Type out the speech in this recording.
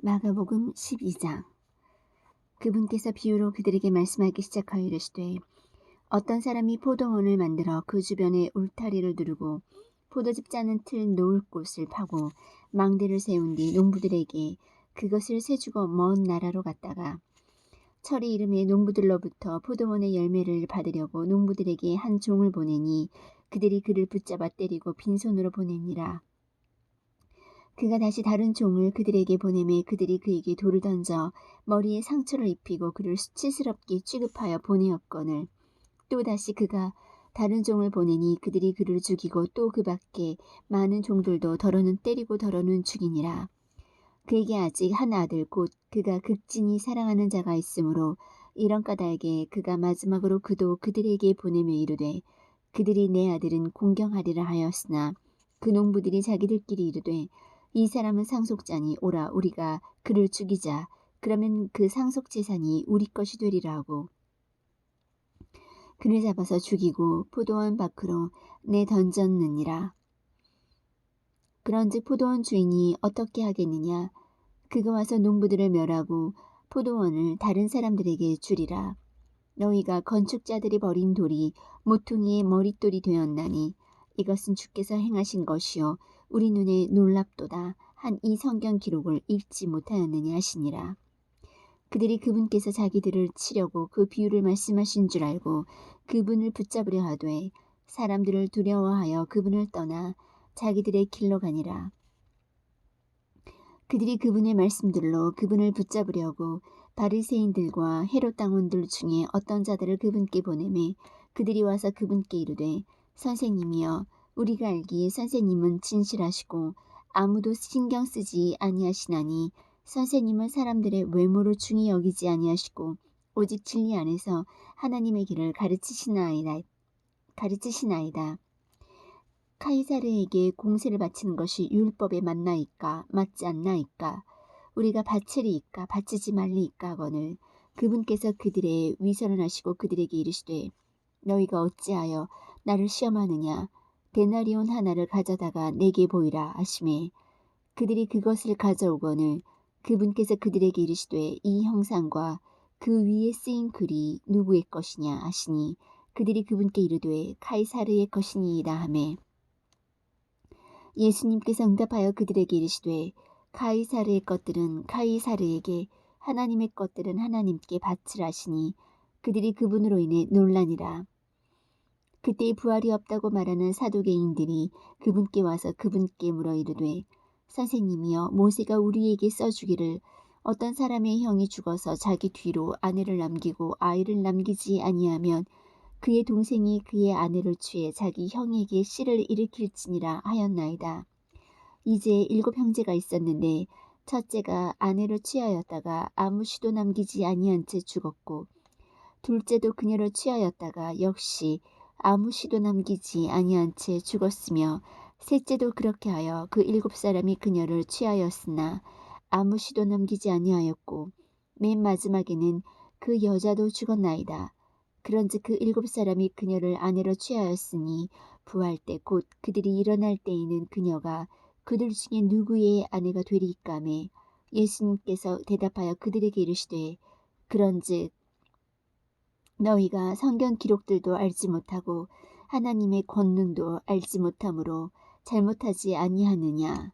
마가복음 12장 그분께서 비유로 그들에게 말씀하기 시작하여 이르시되 어떤 사람이 포도원을 만들어 그 주변에 울타리를 두르고 포도즙 짜는 틀 놓을 곳을 파고 망대를 세운 뒤 농부들에게 그것을 세주고 먼 나라로 갔다가 철이 이름에 농부들로부터 포도원의 열매를 받으려고 농부들에게 한 종을 보내니 그들이 그를 붙잡아 때리고 빈손으로 보내니라. 그가 다시 다른 종을 그들에게 보내매 그들이 그에게 돌을 던져 머리에 상처를 입히고 그를 수치스럽게 취급하여 보내었거늘 또 다시 그가 다른 종을 보내니 그들이 그를 죽이고 또 그 밖에 많은 종들도 더러는 때리고 더러는 죽이니라. 그에게 아직 한 아들 곧 그가 극진히 사랑하는 자가 있으므로 이런 까닭에 그가 마지막으로 그도 그들에게 보내며 이르되 그들이 내 아들은 공경하리라 하였으나 그 농부들이 자기들끼리 이르되 이 사람은 상속자니 오라 우리가 그를 죽이자 그러면 그 상속 재산이 우리 것이 되리라 하고 그를 잡아서 죽이고 포도원 밖으로 내 던졌느니라. 그런즉 포도원 주인이 어떻게 하겠느냐 그가 와서 농부들을 멸하고 포도원을 다른 사람들에게 주리라. 너희가 건축자들이 버린 돌이 모퉁이의 머릿돌이 되었나니 이것은 주께서 행하신 것이요 우리 눈에 놀랍도다 한 이 성경 기록을 읽지 못하였느냐 하시니라. 그들이 그분께서 자기들을 치려고 그 비유를 말씀하신 줄 알고 그분을 붙잡으려 하되 사람들을 두려워하여 그분을 떠나 자기들의 길로 가니라. 그들이 그분의 말씀들로 그분을 붙잡으려고 바리새인들과 헤롯 당원들 중에 어떤 자들을 그분께 보내매 그들이 와서 그분께 이르되 선생님이여 우리가 알기에 선생님은 진실하시고 아무도 신경 쓰지 아니하시나니 선생님은 사람들의 외모를 중히 여기지 아니하시고 오직 진리 안에서 하나님의 길을 가르치시나이다. 가르치시나이다. 카이사르에게 공세를 바치는 것이 율법에 맞나이까 맞지 않나이까 우리가 바치리이까 바치지 말리이까 하거늘 그분께서 그들의 위선을 하시고 그들에게 이르시되 너희가 어찌하여 나를 시험하느냐 데나리온 하나를 가져다가 내게 보이라 하심에 그들이 그것을 가져오거늘 그분께서 그들에게 이르시되 이 형상과 그 위에 쓰인 글이 누구의 것이냐 하시니 그들이 그분께 이르되 카이사르의 것이니이다 하매 예수님께서 응답하여 그들에게 이르시되 카이사르의 것들은 카이사르에게 하나님의 것들은 하나님께 바치라시니 그들이 그분으로 인해 논란이라. 그때 부활이 없다고 말하는 사도개인들이 그분께 와서 그분께 물어 이르되 선생님이여 모세가 우리에게 써주기를 어떤 사람의 형이 죽어서 자기 뒤로 아내를 남기고 아이를 남기지 아니하면 그의 동생이 그의 아내를 취해 자기 형에게 씨를 일으킬지니라 하였나이다. 이제 일곱 형제가 있었는데 첫째가 아내를 취하였다가 아무 시도 남기지 아니한 채 죽었고 둘째도 그녀를 취하였다가 역시 아무 시도 남기지 아니한 채 죽었으며 셋째도 그렇게 하여 그 일곱 사람이 그녀를 취하였으나 아무 시도 남기지 아니하였고 맨 마지막에는 그 여자도 죽었나이다. 그런즉 그 일곱 사람이 그녀를 아내로 취하였으니 부활 때 곧 그들이 일어날 때에는 그녀가 그들 중에 누구의 아내가 되리까매 예수님께서 대답하여 그들에게 이르시되 그런즉 너희가 성경 기록들도 알지 못하고 하나님의 권능도 알지 못하므로 잘못하지 아니하느냐